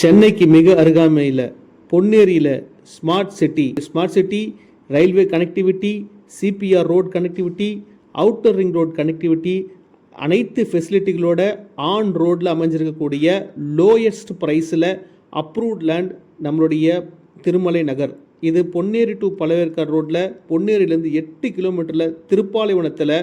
சென்னைக்கு மிக அருகாமையில் பொன்னேரியில் smart city smart city railway connectivity CPR road connectivity outer ring road connectivity அனைத்து ஃபெசிலிட்டிகளோட ஆன் ரோட்டில் அமைஞ்சிருக்கக்கூடிய லோயஸ்ட் ப்ரைஸில் அப்ரூவ்ட் லேண்ட் நம்மளுடைய திருமலை நகர். இது பொன்னேரி டு பழவேற்காடு ரோட்டில் பொன்னேரியிலேருந்து எட்டு கிலோமீட்டரில் திருப்பாலைவனத்தில்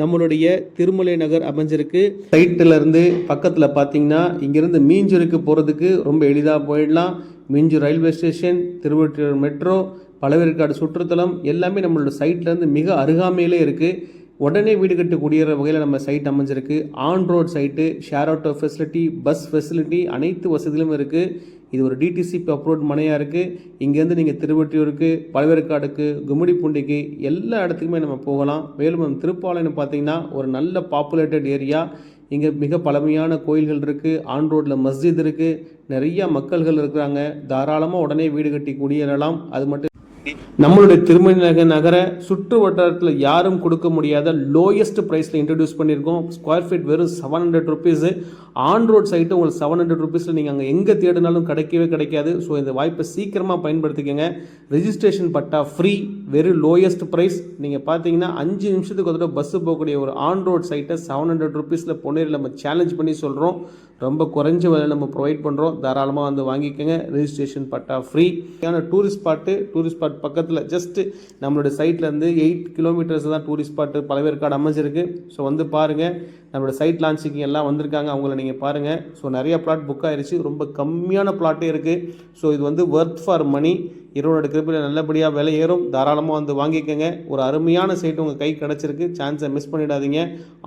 நம்மளுடைய திருமலை நகர் அமைஞ்சிருக்கு. சைட்டில் இருந்து பக்கத்தில் பார்த்தீங்கன்னா இங்கேருந்து மீஞ்சூருக்கு போகிறதுக்கு ரொம்ப எளிதாக போயிடலாம். Minjur railway station Thiruvottiyur metro Pazhaverkadu சுற்றுத்தலம் எல்லாமே நம்மளோட சைட்லேருந்து மிக அருகாமையிலே இருக்குது உடனே வீடு கட்டி குடியேற வகையில் நம்ம சைட் அமைஞ்சிருக்கு. On road site share auto facility bus facility அனைத்து வசதிகளும் இருக்குது இது ஒரு டிடிசிபி அப்ரோட் மனையாக இருக்குது இங்கேருந்து நீங்கள் திருவொற்றியூருக்கு பழவேற்காடுக்கு கும்மிடிப்பூண்டிக்கு எல்லா இடத்துக்குமே நம்ம போகலாம். மேலும் நம்ம திருப்பாலைன்னு பார்த்தீங்கன்னா ஒரு நல்ல பாப்புலேட்டட் ஏரியா இங்கே மிக பழமையான கோயில்கள் இருக்குது ஆன் ரோட்டில் மஸ்ஜித் இருக்குது நிறையா மக்கள்கள் இருக்கிறாங்க. தாராளமாக உடனே வீடு கட்டி குடியேறலாம். அது மட்டும் நம்மளுடைய திருமணி நகர் நகர சுற்று வட்டாரத்தில் யாரும் கொடுக்க முடியாத லோயஸ்ட் ப்ரைஸில் இன்ட்ரடியூஸ் பண்ணியிருக்கோம். ஸ்கொயர் ஃபீட் வெறும் seven hundred rupees on road site உங்களுக்கு செவன் ஹண்ட்ரட் ருபீஸில் நீங்கள் அங்கே எங்கே தேடினாலும் கிடைக்கவே கிடைக்காது. ஸோ இந்த வாய்ப்பை சீக்கிரமாக பயன்படுத்திக்கங்க. ரெஜிஸ்ட்ரேஷன் பட்டா ஃப்ரீ வெறும் லோயஸ்ட் ப்ரைஸ் நீங்கள் பார்த்தீங்கன்னா அஞ்சு நிமிஷத்துக்கு ஒரு பஸ்ஸு போகக்கூடிய ஒரு ஆன் ரோட் சைட்டை செவன் ஹண்ட்ரட் ருபீஸில் பொன்னேரியில் நம்ம சேலஞ்ச் பண்ணி சொல்கிறோம் ரொம்ப குறைஞ்ச விலை நம்ம ப்ரொவைட் பண்ணுறோம் தாராளமாக வந்து வாங்கிக்கோங்க. ரிஜிஸ்ட்ரேஷன் பட்டா ஃப்ரீ ஏன்னா டூரிஸ்ட் ஸ்பாட்டு டூரிஸ்ட் ஸ்பாட் பக்கத்தில் ஜஸ்ட்டு நம்மளோட சைட்லேருந்து எயிட் கிலோமீட்டர்ஸ் தான் டூரிஸ்ட் ஸ்பாட்டு பழவேற்காடு அமைஞ்சிருக்கு. ஸோ வந்து பாருங்கள் நம்மளோட சைட் லான்ச்சிங் எல்லாம் வந்திருக்காங்க. அவங்கள நீங்கள் பாருங்கள் ஸோ நிறைய பிளாட் புக் ஆயிடுச்சு ரொம்ப கம்மியான பிளாட்டே இருக்குது ஸோ இது வந்து ஒர்த் ஃபார் மணி இருவரோட கிருப்பில் நல்லபடியாக விலை ஏறும். தாராளமாக வந்து வாங்கிக்கோங்க. ஒரு அருமையான சைட்டு உங்கள் கை கிடச்சிருக்கு. சான்ஸை மிஸ் பண்ணிடாதீங்க.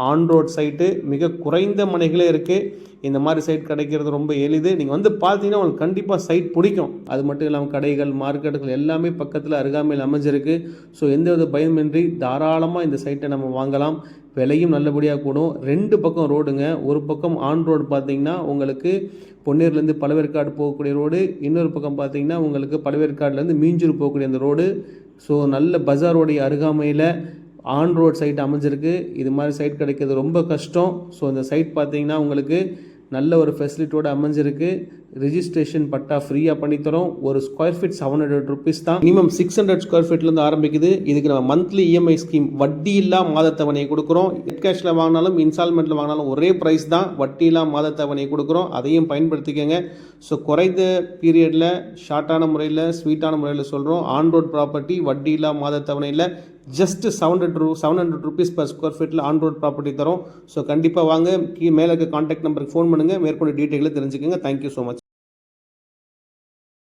ஆன் ரோட் சைட்டு மிக குறைந்த மனைகளே இருக்குது இந்த மாதிரி சைட் கிடைக்கிறது ரொம்ப எளிது. நீங்கள் வந்து பார்த்தீங்கன்னா உங்களுக்கு கண்டிப்பாக சைட் பிடிக்கும். அது மட்டும் இல்லாமல் கடைகள் மார்க்கெட்டுகள் எல்லாமே பக்கத்தில் அருகாமையில் அமைஞ்சிருக்கு. ஸோ எந்தவித பயமின்றி தாராளமாக இந்த சைட்டை நம்ம வாங்கலாம். விலையும் நல்லபடியாக கூடும். ரெண்டு பக்கம் ரோடுங்க. ஒரு பக்கம் ஆன் ரோடு பார்த்தீங்கன்னா உங்களுக்கு பொன்னேர்லேருந்து பழவேற்காடு போகக்கூடிய ரோடு. இன்னொரு பக்கம் பார்த்தீங்கன்னா உங்களுக்கு பழவேற்காடுலேருந்து மீஞ்சூர் போகக்கூடிய அந்த ரோடு. ஸோ நல்ல பஜாரோடைய அருகாமையில் ஆன் ரோட் சைட் அமைஞ்சிருக்கு. இது மாதிரி சைட் கிடைக்கிறது ரொம்ப கஷ்டம். ஸோ அந்த சைட் பார்த்தீங்கன்னா உங்களுக்கு நல்ல ஒரு ஃபெசிலிட்டியோடு அமைஞ்சிருக்கு. ரிஜிஸ்ட்ரேஷன் பட்டா ஃப்ரீயாக பண்ணித்தரோம் ஒரு square feet seven hundred rupees தான். மினிமம் சிக்ஸ் ஹண்ட்ரட் ஸ்கொயர் ஃபீட்லேருந்து ஆரம்பிக்குது. இதுக்கு நம்ம மந்த்லி இஎம்ஐ ஸ்கீம் வட்டி இல்லா மாதத்தவணையை கொடுக்குறோம். நெட் கேஷில் வாங்கினாலும் இன்ஸ்டால்மெண்ட்டில் வாங்கினாலும் ஒரே ப்ரைஸ் தான். வட்டி இல்லா மாதத்தவணையை கொடுக்குறோம். அதையும் பயன்படுத்திக்கோங்க. ஸோ குறைந்த பீரியடில் ஷார்ட்டான முறையில் ஸ்வீட்டான முறையில் சொல்கிறோம் ஆன் ரோட் ப்ராப்பர்ட்டி வட்டி இல்லா மாதத்தவணையில் ஜஸ்ட் செவன் ஹண்ட்ரட் ரூ seven hundred rupees per square ஃபீட்டில் ஆன் ரோட் ப்ராப்பர்ட்டி தரோம். ஸோ கண்டிப்பாக வாங்க. கீ மேலே இருக்க காண்டாக்ட் நம்பருக்கு ஃபோன் பண்ணுங்கள் மேற்கொண்டு டீட்டெயிலில் தெரிஞ்சுக்கோங்க. Thank you so much